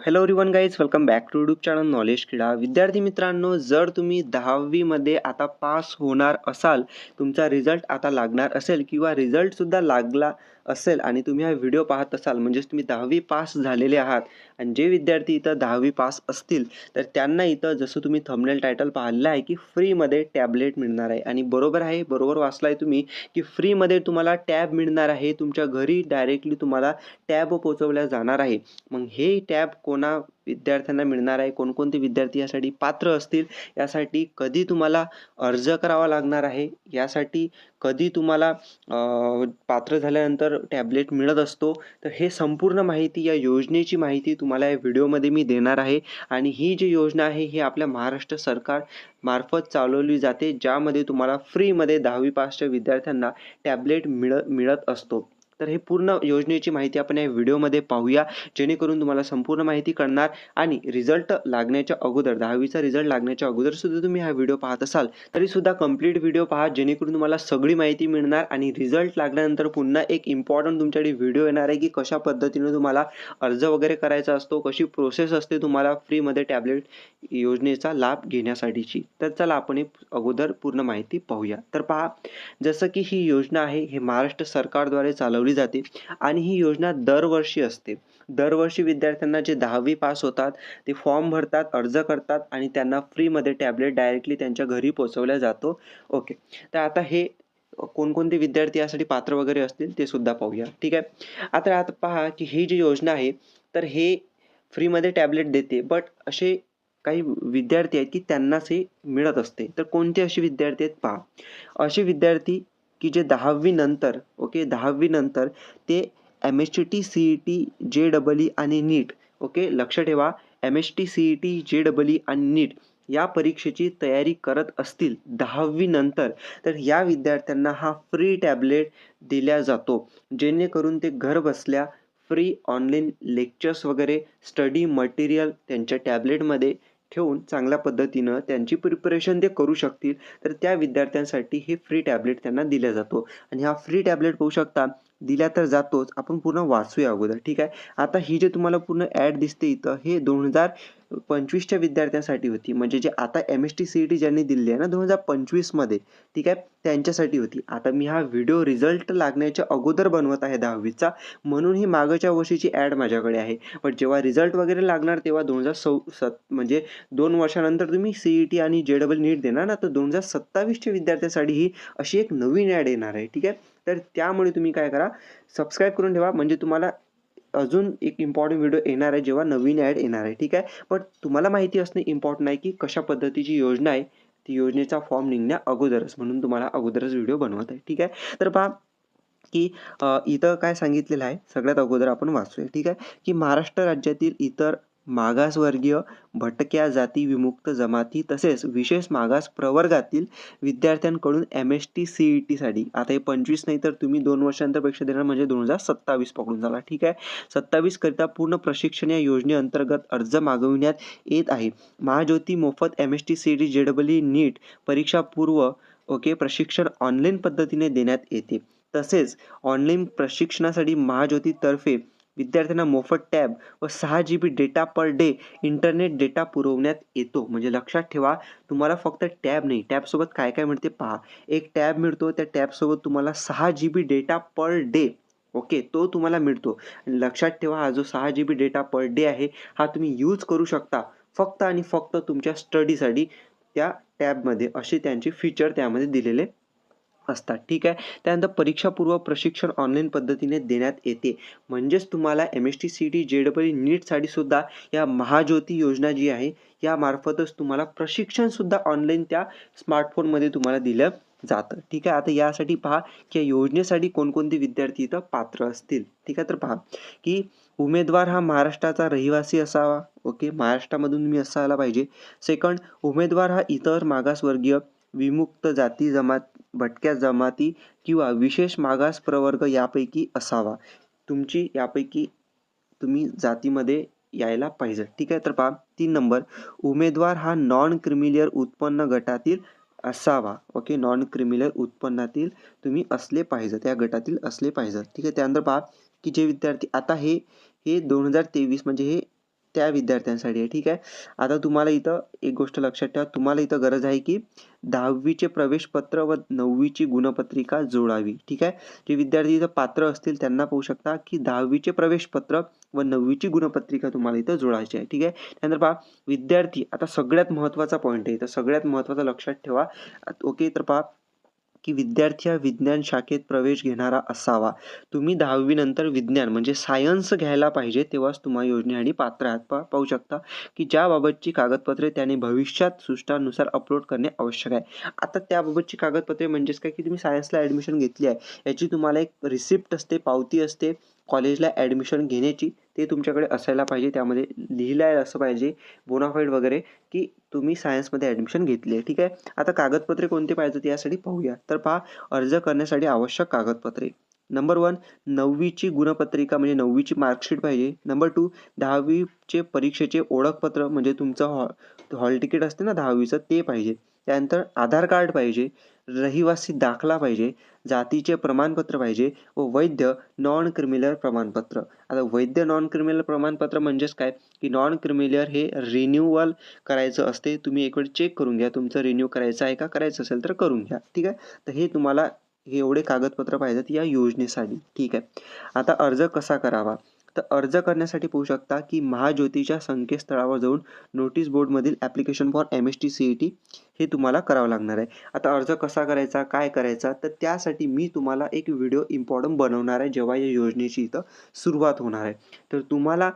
Hello रिवन guys welcome back to YouTube channel knowledge क्रीडा विद्यार्थी मित्रांनो जर तुम्ही दहावीमध्ये आता पास होणार असाल तुमचा रिझल्ट आता लागणार असेल किंवा रिझल्टसुद्धा लागला असेल आणि तुम्ही हा व्हिडिओ पाहत असाल म्हणजेच तुम्ही दहावी पास झालेले आहात आणि जे विद्यार्थी इथं दहावी पास असतील तर त्यांना इथं जसं तुम्ही थंबनेल टायटल पाहिलं आहे की फ्रीमध्ये टॅबलेट मिळणार आहे. आणि बरोबर आहे बरोबर वाचला आहे तुम्ही की फ्रीमध्ये तुम्हाला टॅब मिळणार आहे तुमच्या घरी डायरेक्टली तुम्हाला टॅब पोचवल्या जाणार आहे. मग हे टॅब कोणा विद्यार्थ्यांना मिळणार आहे? कोणकोणते विद्यार्थी यासाठी पात्र असतील? यासाठी कधी तुम्हाला अर्ज करावा लागणार आहे? यासाठी कधी तुम्हाला पात्र झाल्यानंतर टॅबलेट मिळत असतो? तर हे संपूर्ण माहिती या योजनेची माहिती तुम्हाला या व्हिडिओमध्ये मी देणार आहे. आणि ही जी योजना आहे ही आपल्या महाराष्ट्र सरकार मार्फत चालवली जाते ज्यामध्ये तुम्हाला फ्रीमध्ये दहावी पासच्या विद्यार्थ्यांना टॅबलेट मिळ मिळत असतो. तर हे पूर्ण योजनेची माहिती आपण या व्हिडिओमध्ये पाहूया. जेणेकरून तुम्हाला संपूर्ण माहिती कळणार आणि रिझल्ट लागण्याच्या अगोदर दहावीचा रिझल्ट लागण्याच्या अगोदर सुद्धा तुम्ही हा व्हिडिओ पाहत असाल तरी सुद्धा कंप्लीट व्हिडिओ पहा जेणेकरून तुम्हाला सगळी माहिती मिळणार आणि रिझल्ट लागल्यानंतर पुन्हा एक इम्पॉर्टंट तुमच्याकडे व्हिडिओ येणार आहे की कशा पद्धतीने तुम्हाला अर्ज वगैरे करायचा असतो कशी प्रोसेस असते तुम्हाला फ्रीमध्ये टॅबलेट योजनेचा लाभ घेण्यासाठीची. तर चला आपण हे अगोदर पूर्ण माहिती पाहूया. तर पहा जसं की ही योजना आहे हे महाराष्ट्र सरकारद्वारे चालवली जाते. आणि ही योजना दरवर्षी असते. दरवर्षी विद्यार्थ्यांना जे दहावी पास होतात ते फॉर्म भरतात अर्ज करतात आणि त्यांना फ्रीमध्ये टॅबलेट डायरेक्टली त्यांच्या घरी पोचवल्या जातो. ओके. तर आता हे कोणकोणते विद्यार्थी यासाठी पात्र वगैरे असतील ते सुद्धा पाहूया. ठीक आहे? आता आता पहा की ही जी योजना आहे तर हे फ्रीमध्ये टॅबलेट देते. बट असे काही विद्यार्थी आहेत की त्यांनाच हे मिळत असते. तर कोणते असे विद्यार्थी आहेत? पहा. असे विद्यार्थी की जे दहावी नंतर ओके दहावी नंतर ते M H T T C E T J double E आणि नीट ओके लक्ष ठेवा. M H T C E T J double E आणि नीट या परीक्षेची तयारी करत असतील दहावी नंतर तर या विद्यार्थ्यांना हा फ्री टॅबलेट दिला जातो जेणेकरून ते घर बसल्या फ्री ऑनलाईन लेक्चर्स वगैरे स्टडी मटेरियल त्यांच्या टॅबलेटमध्ये ठेवून चांगल्या पद्धतीनं त्यांची प्रिपरेशन ते करू शकतील. तर त्या विद्यार्थ्यांसाठी हे फ्री टॅबलेट त्यांना दिला जातो. आणि हा फ्री टॅबलेट पाहू शकता दिला तर जातोच. आपण पूर्ण वाचूया अगोदर ठीक आहे? आता ही जे तुम्हाला पूर्ण ॲड दिसते इथं हे दोन हजार पंचवीसच्या विद्यार्थ्यांसाठी होती. म्हणजे जे आता M S T C E T ज्यांनी दिली आहे ना दोन हजार पंचवीसमध्ये ठीक आहे? त्यांच्यासाठी होती. आता मी हा व्हिडिओ रिझल्ट लागण्याच्या अगोदर बनवत आहे दहावीचा म्हणून ही मागच्या वर्षीची ॲड माझ्याकडे आहे. पण जेव्हा रिझल्ट वगैरे लागणार तेव्हा दोन हजार सौ सत म्हणजे दोन वर्षानंतर तुम्ही सी ई टी आणि जे डबल नीट देणार ना तर दोन हजार सत्तावीसच्या विद्यार्थ्यांसाठी ही अशी एक नवीन ॲड येणार आहे ठीक आहे? तर त्यामुळे तुम्ही काय करा सबस्क्राईब करून ठेवा. म्हणजे तुम्हाला अजून एक इम्पॉर्टंट व्हिडिओ येणार आहे जेव्हा नवीन ॲड येणार आहे. ठीक आहे? पण तुम्हाला माहिती असणे इम्पॉर्टंट आहे की कशा पद्धतीची योजना आहे ती योजनेचा फॉर्म निघण्या अगोदरच. म्हणून तुम्हाला अगोदरच व्हिडिओ बनवत आहे. ठीक आहे? तर पहा की इथं काय सांगितलेलं आहे. सगळ्यात अगोदर आपण वाचूया. ठीक आहे? की महाराष्ट्र राज्यातील इतर मागासवर्गीय भटक्या जाती विमुक्त जमाती तसेच विशेष मागास प्रवर्गातील विद्यार्थ्यांकडून M S T C E टीसाठी आता हे पंचवीस नाही तर तुम्ही दोन वर्षांतर परीक्षा देणार म्हणजे दोन हजार सत्तावीस पकडून झाला. ठीक आहे? सत्तावीस करिता पूर्ण प्रशिक्षण या योजनेअंतर्गत अर्ज मागविण्यात येत आहे. महाज्योती मोफत M S T C E T J double E NEET परीक्षापूर्व okay प्रशिक्षण ऑनलाईन पद्धतीने देण्यात येते. तसेच ऑनलाईन प्रशिक्षणासाठी महाज्योतीतर्फे विद्यार्थ्यांना मोफत टॅब व सहा G B data per day internet data पुरवण्यात येतो. म्हणजे लक्षात ठेवा तुम्हाला फक्त टॅब नाही टॅबसोबत काय काय मिळते पहा. एक टॅब मिळतो त्या टॅबसोबत तुम्हाला सहा G B data per day okay तो तुम्हाला मिळतो. आणि लक्षात ठेवा हा जो सहा G B data per day आहे हा तुम्ही यूज करू शकता. फक्त आणि फक्त तुमच्या स्टडीसाठी त्या टॅबमध्ये असे त्यांचे फीचर त्यामध्ये दिलेले असतात. ठीक आहे? त्यानंतर परीक्षापूर्व प्रशिक्षण ऑनलाईन पद्धतीने देण्यात येते. म्हणजेच तुम्हाला M S T C T J double E नीटसाठी सुद्धा या महाज्योती योजना जी आहे यामार्फतच तुम्हाला प्रशिक्षणसुद्धा ऑनलाईन त्या स्मार्टफोनमध्ये तुम्हाला दिलं जातं. ठीक आहे? आता यासाठी पहा की या योजनेसाठी कोणकोणते विद्यार्थी इथं पात्र असतील. ठीक आहे? तर पहा की उमेदवार हा महाराष्ट्राचा रहिवासी असावा. ओके? महाराष्ट्रामधून मी असायला पाहिजे. सेकंड उमेदवार हा इतर मागासवर्गीय विमुक्त जाती जमात भटक्या जमाती किंवा विशेष मागास प्रवर्ग यापैकी असावा. तुमची यापैकी तुम्ही जातीमध्ये यायला पाहिजे. ठीक आहे तर पहा तीन नंबर. उमेदवार हा नॉन क्रिमिलियर उत्पन्न गटातील असावा. ओके नॉन क्रिमिलियर उत्पन्नातील तुम्ही असले पाहिजे त्या गटातील असले पाहिजे ठीक आहे त्यानंतर पहा की जे विद्यार्थी आता हे हे दोन हजार तेवीस म्हणजे हे त्या विद्यार्थ्यांसाठी आहे. ठीक आहे? आता तुम्हाला इथं एक गोष्ट लक्षात ठेवा. तुम्हाला इथं गरज आहे की दहावीचे प्रवेशपत्र व नववीची गुणपत्रिका जोडावी. ठीक आहे? जे विद्यार्थी इथं पात्र असतील त्यांना पाहू शकता की दहावीचे प्रवेशपत्र व नववीची गुणपत्रिका तुम्हाला इथं जोडायची आहे. ठीक आहे? त्यानंतर पहा विद्यार्थी आता सगळ्यात महत्त्वाचा पॉईंट आहे. इथं सगळ्यात महत्त्वाचा लक्षात ठेवा. ओके? तर पहा की विद्यार्थी हा विज्ञान शाखेत प्रवेश घेणारा असावा. तुम्ही दहावीनंतर विज्ञान म्हणजे सायन्स घ्यायला पाहिजे तेव्हाच तुम्हा योजने आणि पात्र आहात. पा पाहू शकता की ज्याबाबतची कागदपत्रे त्याने भविष्यात सूचनानुसार अपलोड करणे आवश्यक आहे. आता त्याबाबतची कागदपत्रे म्हणजेच काय की तुम्ही सायन्सला ॲडमिशन घेतली आहे. याची तुम्हाला एक रिसिप्ट असते पावती असते. कॉलेजला ॲडमिशन घेण्याची ते तुमच्याकडे असायला पाहिजे. त्यामध्ये लिहिलं आहे असं पाहिजे बोनाफाईड वगैरे की तुम्ही सायन्समध्ये ॲडमिशन घेतली. आहे ठीक आहे? आता कागदपत्रे कोणते पाहिजेत यासाठी पाहूया. तर पहा अर्ज करण्यासाठी आवश्यक कागदपत्रे. नंबर वन नववीची गुणपत्रिका म्हणजे नववीची मार्कशीट पाहिजे. नंबर टू दहावीचे परीक्षेचे ओळखपत्र म्हणजे तुमचं हॉ हॉल तिकीट असते ना दहावीचं ते पाहिजे. त्यानंतर आधार कार्ड पाहिजे. रहिवासी दाखला पाहिजे जातीचे प्रमाणपत्र पाहिजे व वैध नॉन क्रिमिलर प्रमाणपत्र. आता वैध नॉन क्रिमिलर प्रमाणपत्र म्हणजेच काय? की नॉन क्रिमिलर हे रिन्यूअल करायचं असते तुम्ही एक वेळ चेक करून घ्या तुमचं रिन्यू करायचं आहे का? करायचं असेल तर करून घ्या. ठीक आहे? तर हे तुम्हाला हे एवढे कागदपत्र पाहिजेत या योजनेसाठी. ठीक आहे? आता अर्ज कसा करावा? तर अर्ज करण्यासाठी पाहू शकता की महाज्योतीच्या संकेतस्थळावर जाऊन notice बोर्डमधील application for M S T C E T हे तुम्हाला करावं लागणार आहे. आता अर्ज कसा करायचा काय करायचा तर त्यासाठी मी तुम्हाला एक व्हिडिओ इम्पॉर्टंट बनवणार आहे जेव्हा या योजनेची इथं सुरुवात होणार आहे. तर तुम्हाला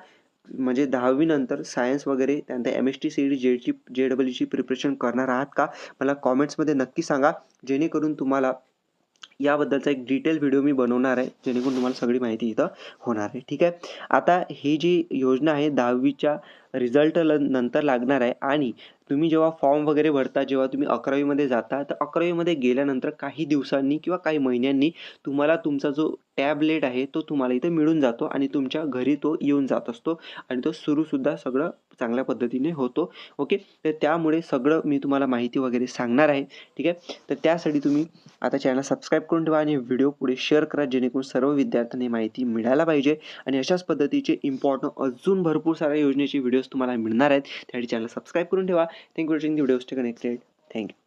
म्हणजे दहावीनंतर सायन्स वगैरे त्यानंतर M S T C D जेची J डबलची प्रिपरेशन करणार आहात का? मला कॉमेंट्समध्ये नक्की सांगा. जेणेकरून तुम्हाला याबद्दलचा एक डिटेल व्हिडिओ मी बनवणार आहे जेणेकरून तुम्हाला सगळी माहिती इथं होणार आहे. ठीक आहे? आता ही जी योजना आहे दहावीच्या रिझल्ट ल नंतर लागणार आहे. आणि तुम्ही जेव्हा फॉर्म वगैरे भरता जेव्हा तुम्ही अकरावीमध्ये जाता तर अकरावीमध्ये गेल्यानंतर काही दिवसांनी किंवा काही महिन्यांनी तुम्हाला तुमचा जो टॅबलेट आहे तो तुम्हाला इथं मिळून जातो आणि तुमच्या घरी तो येऊन जात असतो आणि तो सुरूसुद्धा सगळं चांगल्या पद्धतीने होतो. ओके तर त्यामुळे सगळं मी तुम्हाला माहिती वगैरे सांगणार आहे. ठीक आहे? तर त्यासाठी तुम्ही आता चॅनल सबस्क्राईब करून ठेवा आणि व्हिडिओ पुढे शेअर करा जेणेकरून सर्व विद्यार्थ्यांनी माहिती मिळायला पाहिजे. आणि अशाच पद्धतीचे इम्पॉर्टंट अजून भरपूर साऱ्या योजनेचे व्हिडिओ व्हिडिओज तुम्हाला मिळणार आहेत त्यासाठी चॅनल सबस्क्राईब करून ठेवा. Thank you watching the videos stay connected thank you